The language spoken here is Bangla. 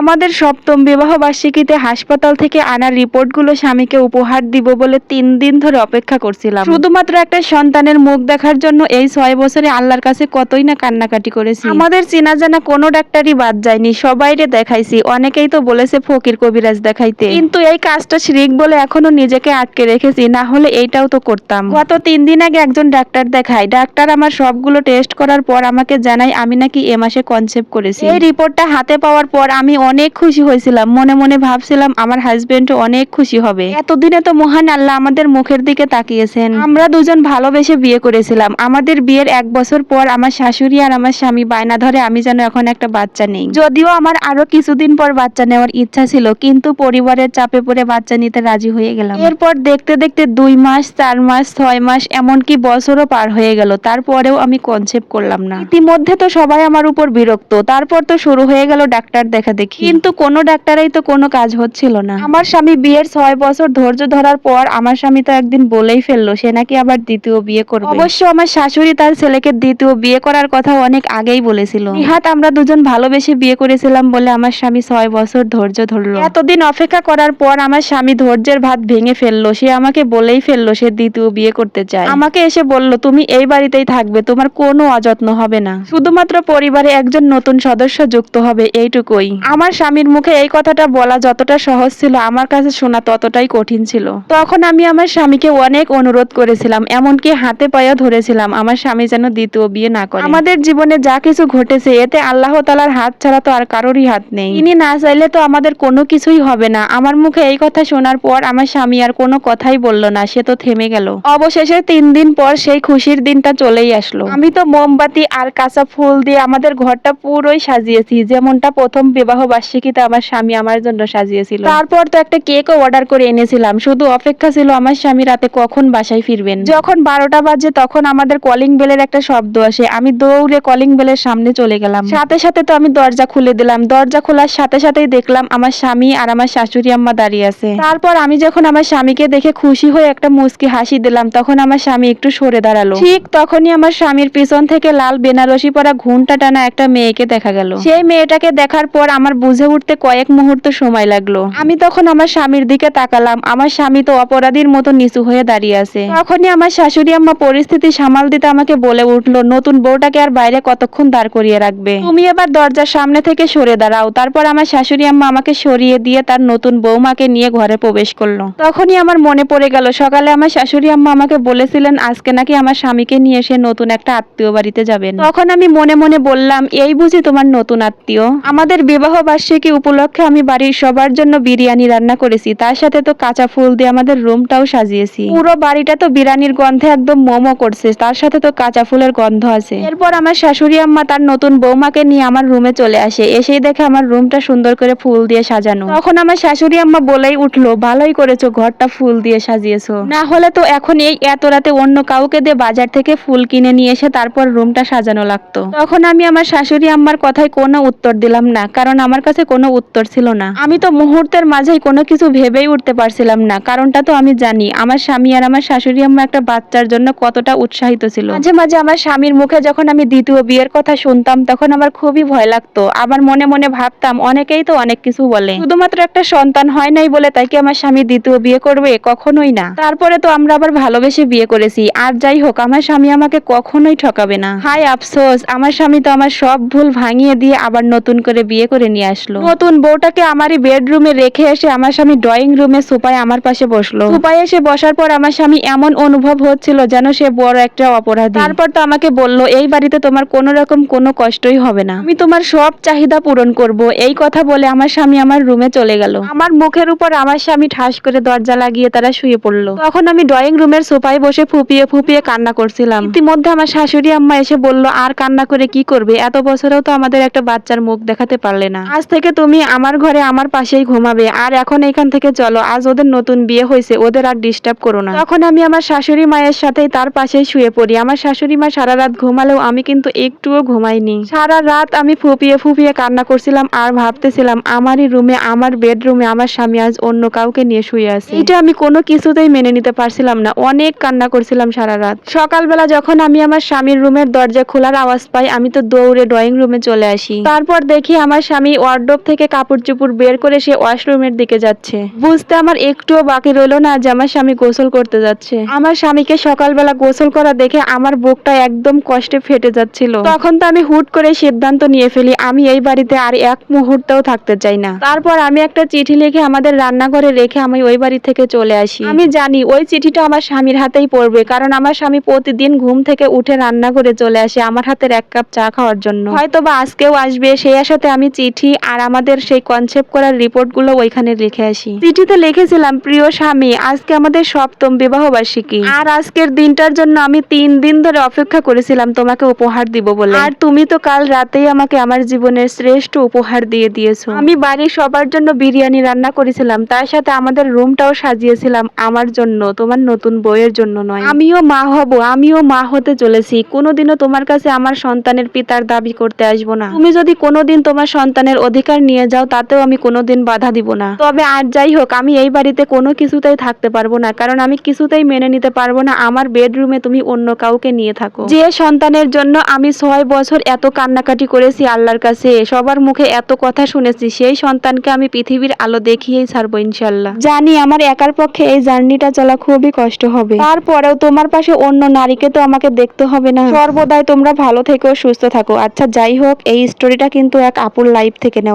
আমাদের সপ্তম বিবাহ বার্ষিকীতে হাসপাতাল থেকে আনা রিপোর্টগুলো স্বামীকে উপহার দিব বলে তিন দিন ধরে অপেক্ষা করছিলাম। শুধুমাত্র একটা সন্তানের মুখ দেখার জন্য এই ছয় বছরে আল্লাহর কাছে কতই না কান্নাকাটি করেছি। আমাদের চেনা জানা কোনো ডাক্তারই বাদ যায়নি, সবাইরে দেখাইছি, অনেকেই তো বলেছে ফকির কবিরাজ দেখাইতে। কিন্তু এই কাজটা শিরিক বলে এখনও নিজেকে আটকে রেখেছি, না হলে এইটাও তো করতাম। গত তিন দিন আগে একজন ডাক্তার দেখায়, ডাক্তার আমার সবগুলো টেস্ট করার পর আমাকে জানায় আমি নাকি এ মাসে কনসেপ্ট করেছি। এই রিপোর্টটা হাতে পাওয়ার পর আমি অনেক খুশি হয়েছিলাম। মনে মনে ভাবছিলাম আমার হাজবেন্ড অনেক খুশি হবে। এতদিনে তো মহান আল্লাহ আমাদের মুখের দিকে তাকিয়েছেন। আমরা দুজন ভালোবেসে বিয়ে করেছিলাম। আমাদের বিয়ের এক বছর পর আমার শাশুড়ি আর আমার স্বামী বায়না ধরে আমি যেন এখন একটা বাচ্চা নেই। যদিও আমার আরও কিছুদিন পর বাচ্চা নেওয়ার ইচ্ছা ছিল, কিন্তু পরিবারের চাপে পড়ে বাচ্চা নিতে রাজি হয়ে গেলাম। এরপর দেখতে দেখতে দুই মাস, চার মাস, ছয় মাস, এমনকি বছরও পার হয়ে গেল। তারপরেও আমি কনসেপ্ট করলাম না। ইতিমধ্যে তো সবাই আমার উপর বিরক্ত। তারপর তো শুরু হয়ে গেল ডাক্তার দেখা দেখি কিন্তু কোনো ডাক্তারেই তো কোনো কাজ হচ্ছিল না। আমার স্বামী বিয়ের ছয় বছর ধৈর্য ধরার পর আমার স্বামী তো একদিন বলেই ফেলল, সে নাকি আবার দ্বিতীয় বিয়ে করবে। অবশ্য আমার শাশুড়ি তার ছেলেকে দ্বিতীয় বিয়ে করার কথা অনেক আগেই বলেছিল। নিহাত আমরা দুজন ভালোবেসে বিয়ে করেছিলাম বলে আমার স্বামী ছয় বছর ধৈর্য ধরলো। এতদিন অপেক্ষা করার পর আমার স্বামী ধৈর্যের ভাত ভেঙে ফেলল, সে আমাকে বলেই ফেলল সে দ্বিতীয় বিয়ে করতে চায়। আমাকে এসে বলল, তুমি এই বাড়িতেই থাকবে, তোমার কোনো অযত্ন হবে না। শুধুমাত্র পরিবারে একজন নতুন সদস্য যুক্ত হবে, এইটুকুই। আমার স্বামীর মুখে এই কথাটা বলা যতটা সহজ ছিল, আমার কাছে শোনা ততটাই কঠিন ছিল। তখন আমি আমার স্বামীকে অনেক অনুরোধ করেছিলাম, এমনকি হাতে পায়েও ধরেছিলাম, আমার স্বামী যেন দ্বিতীয় বিয়ে না করে। আমাদের জীবনে যা কিছু ঘটেছে, এতে আল্লাহ তালার হাত ছাড়া তো আর কারোরই হাত নেই। তিনি না চাইলে তো আমাদের কোনো কিছুই হবে না। আমার মুখে এই কথা শোনার পর আমার স্বামী আর কোনো কথাই বলল না, সে তো থেমে গেল। অবশেষে তিন দিন পর সেই খুশির দিনটা চলেই আসলো। আমি তো মোমবাতি আর কাঁচা ফুল দিয়ে আমাদের ঘরটা পুরোই সাজিয়েছি, যেমনটা প্রথম বিবাহ বার্ষিকীতে আমার স্বামী আমার জন্য সাজিয়েছিল। তারপর তো একটা কেকও অর্ডার করে এনেছিলাম। শুধু অপেক্ষা ছিল আমার স্বামী রাতে কখন বাসায় ফিরবেন। যখন বারোটা বাজে তখন আমাদের কলিং বেলের একটা শব্দ আসে। আমি দৌড়ে কলিং বেলের সামনে চলে গেলাম। সাথে সাথে তো আমি দরজা খুলে দিলাম। দরজা খোলার সাথে সাথেই দেখলাম আমার স্বামী আর আমার শাশুড়ি আম্মা দাঁড়িয়ে আছে। তারপর আমি যখন আমার স্বামীকে দেখে খুশি হয়ে একটা মুচকি হাসি দিলাম, তখন আমার স্বামী একটু সরে দাঁড়াল। ঠিক তখনই আমার স্বামীর পিছন থেকে লাল বেনারসি পরা ঘুমটা টানা একটা মেয়েকে দেখা গেল। সেই মেয়েটাকে দেখার পর আমার বুঝে উঠতে কয়েক মুহূর্ত সময় লাগল। আমি তখন আমার স্বামীর দিকে তাকালাম। আমার স্বামী তো অপরাধীর মতো নিচু হয়ে দাঁড়িয়ে আছে। তখনই আমার শাশুড়ি আম্মা পরিস্থিতি সামাল দিতে আমাকে বলে উঠল, নতুন বউটাকে আর বাইরে কতক্ষণ দাঁড় করিয়ে রাখবে? তুমি এবার দরজার সামনে থেকে সরে দাঁড়াও। তারপর আমার শাশুড়ি আম্মা আমাকে সরিয়ে দিয়ে তার নতুন বৌমাকে নিয়ে ঘরে প্রবেশ করল। তখনই আমার মনে পড়ে গেল, সকালে আমার শাশুড়ি আম্মা আমাকে বলেছিলেন, আজকে নাকি আমার স্বামীকে নিয়ে এসে নতুন একটা আত্মীয় বাড়িতে যাবেন। তখন আমি মনে মনে বললাম, এই বুঝি তোমার নতুন আত্মীয়। আমাদের বিবাহ বার্ষিকী উপলক্ষে আমি বাড়ির সবার জন্য বিরিয়ানি রান্না করেছি। তার সাথে তো কাঁচা ফুল দিয়ে আমাদের রুমটাও সাজিয়েছি। পুরো বাড়িটা তো বিরিয়ানির গন্ধে একদম মোমো করছে। তার সাথে তো কাঁচা ফুলের গন্ধ আছে। এরপর আমার শাশুড়ি আম্মা তার নতুন বৌমাকে নিয়ে আমার রুমে চলে আসে। এসেই দেখে আমার রুমটা সুন্দর করে ফুল দিয়ে সাজানো। তখন আমার শাশুড়ি আম্মা বলেই উঠল, ভালোই করেছ, ঘরটা ফুল দিয়ে সাজিয়েছো। না হলে তো এখন এই এত রাতে অন্য কাউকে দিয়ে বাজার থেকে ফুল কিনে নিয়ে এসে তারপর রুমটা সাজানো লাগতো। তখন আমি আমার শাশুড়ি আম্মার কথায় কোনো উত্তর দিলাম না, কারণ আমার কাছে কোনো উত্তর ছিল না। আমি তো মুহূর্তের মাঝেই কোনো কিছু ভেবেই উঠতে পারছিলাম না, কারণটা তো আমি জানি, আমার স্বামী আর আমার শাশুড়ি আম্মা একটা বাচ্চার জন্য কতটা উৎসাহিত ছিল। মাঝে মাঝে আমার স্বামীর মুখে যখন আমি দ্বিতীয় বিয়ের কথা শুনতাম, তখন আমার খুবই ভয় লাগতো। আবার মনে মনে ভাবতাম, অনেকেই তো অনেক কিছু বলে। শুধুমাত্র একটা সন্তান হয় নাই বলে তাই কি আমার স্বামী দ্বিতীয় বিয়ে করবে? কখনোই না। তারপরে তো আমরা আবার ভালোবেসে বিয়ে করেছি। আর যাই হোক, আমার স্বামী আমাকে কখনোই ঠকাবে না। হাই আফসোস, আমার স্বামী তো আমার সব ভুল ভাঙিয়ে দিয়ে আবার নতুন করে বিয়ে করে নিয়ে আসলো। নতুন বউটাকে আমারই বেডরুমে রেখে এসে আমার স্বামী ড্রয়িং রুমে সোফায় আমার পাশে বসল। সোফায় এসে বসার পর আমার স্বামী এমন অনুভব হচ্ছিল যেন সে বড় একটা অপরাধী। তারপর তো আমাকে বলল, এই বাড়িতে তোমার কোনো রকম কোনো কষ্টই হবে না। আমি তোমার সব চাহিদা পূরণ করব। এই কথা বলে আমার স্বামী আমার রুমে চলে গেল। আমার মুখের উপর আমার স্বামী ঠাস করে দরজা লাগিয়ে তারা শুয়ে পড়ল। তখন আমি ড্রয়িং রুমের সোফায় বসে ফুপিয়ে ফুপিয়ে কান্না করছিলাম। ইতিমধ্যে আমার শাশুড়ি আম্মা এসে বলল, আর কান্না করে কি করবে? এত বছরেও তো আমাদের একটা বাচ্চার মুখ দেখাতে পারলে না। আজ থেকে তুমি আমার ঘরে আমার পাশেই ঘুমাবে। আর এখন এখান থেকে চলো। আজ ওদের নতুন বিয়ে হয়েছে, ওদের আর ডিস্টার্ব করো না। তখন আমি আমার শাশুড়ি মায়ের সাথেই তার পাশেই শুয়ে পড়ি। আমার শাশুড়ি মা সারা রাত ঘুমালেও আমি কিন্তু একটুও ঘুমাইনি। সারা রাত আমি ফুপিয়ে ফুপিয়ে কান্না করছিলাম আর ভাবতেছিলাম, আমারই রুমে, আমার বেডরুমে আমার স্বামী আজ অন্য কাউকে নিয়ে শুয়ে আছে। এটা আমি কোনো কিছুতেই মেনে নিতে পারছিলাম না। অনেক কান্না করছিলাম সারা রাত। সকালবেলা যখন আমি আমার স্বামীর রুমের দরজা খোলার আওয়াজ পাই, আমি তো দৌড়ে ড্রয়িং রুমে চলে আসি। তারপর দেখি আমার স্বামী ওয়ার্ডরোব থেকে কাপড় চুপড় বের করে সে ওয়াশরুমের দিকে যাচ্ছে। বুঝতে আমার একটুও বাকি রইল না যে আমার স্বামী গোসল করতে যাচ্ছে। আমার স্বামীকে সকালবেলা গোসল করা দেখে আমার বুকটা একদম কষ্টে ফেটে যাচ্ছিল। তখন তো আমি হুট করে সিদ্ধান্ত নিয়ে ফেলি, আমি এই বাড়িতে আর এক মুহূর্তেও থাকতে চাই না। তারপর আমি একটা চিঠি লিখে আমাদের রান্নাঘরে রেখে আমি ওই বাড়ি থেকে চলে আসি। আমি জানি ওই চিঠিটা আমার স্বামীর হাতেই পড়বে, কারণ আমার স্বামী প্রতিদিন ঘুম থেকে উঠে রান্না করে চলে আসে আমার হাতের এক কাপ চা খাওয়ার জন্য। হয়তো বা আজকেও আসবে, সেই আসাতে আমি চিঠি আর আমাদের সেই কনসেপ্ট করার রিপোর্টগুলো ওইখানে রেখে আসি। চিঠিতে লিখেছিলাম, প্রিয় স্বামী, আজকে আমাদের সপ্তম বিবাহ বার্ষিকী আর আজকের দিনটার জন্য আমি তিন দিন ধরে অপেক্ষা করেছিলাম তোমাকে উপহার দিব বলে। আর তুমি তো কাল রাতেই আমাকে আমার জীবনের শ্রেষ্ঠ উপহার দিয়ে দিয়েছ। আমি বাড়ির সবার জন্য বিরিয়ানি রান্না করেছিলাম, তার সাথে আমাদের রুমটাও সাজিয়েছিলাম আমার জন্য, তোমার নতুন বইয়ের জন্য নয়। আমিও মা হব, আমিও মা হতে চলেছি। কোনোদিনও তোমার কাছে আমার সন্তানের পিতার দাবি করতে আসব না। তুমি যদি কোনোদিন তোমার সন্তানের অধিকার নিয়ে যাও, তাতেও আমি কোনোদিন বাধা দিব না। তবে আর যাই হোক, আমি এই বাড়িতে কোনো কিছুতেই থাকতে পারব না, কারণ আমি কিছুতেই মেনে নিতে পারব না, আমার বেডরুমে তুমি অন্য কাউকে নিয়ে থাকো। যে সন্তানের জন্য আমি ছয় বছর এত কান্নাকাটি করেছি আল্লাহর কাছে, সবার মুখে এত কথা শুনেছি, সেই সন্তানকে আমি পৃথিবীর আলো দেখিয়েই ছাড়বো ইনশাল্লাহ জানি আমার একার পক্ষে এই জার্নিটা চলা খুবই কষ্ট হবে। তারপরেও তোমার পাশে অন্য নারীকে তো আমাকে দেখতে হবে না। সর্বদাই তোমরা ভালো থেকো, সুস্থ থাকো। আচ্ছা যাই হোক, এই স্টোরিটা কিন্তু এক আপুর লাইফ থেকে que no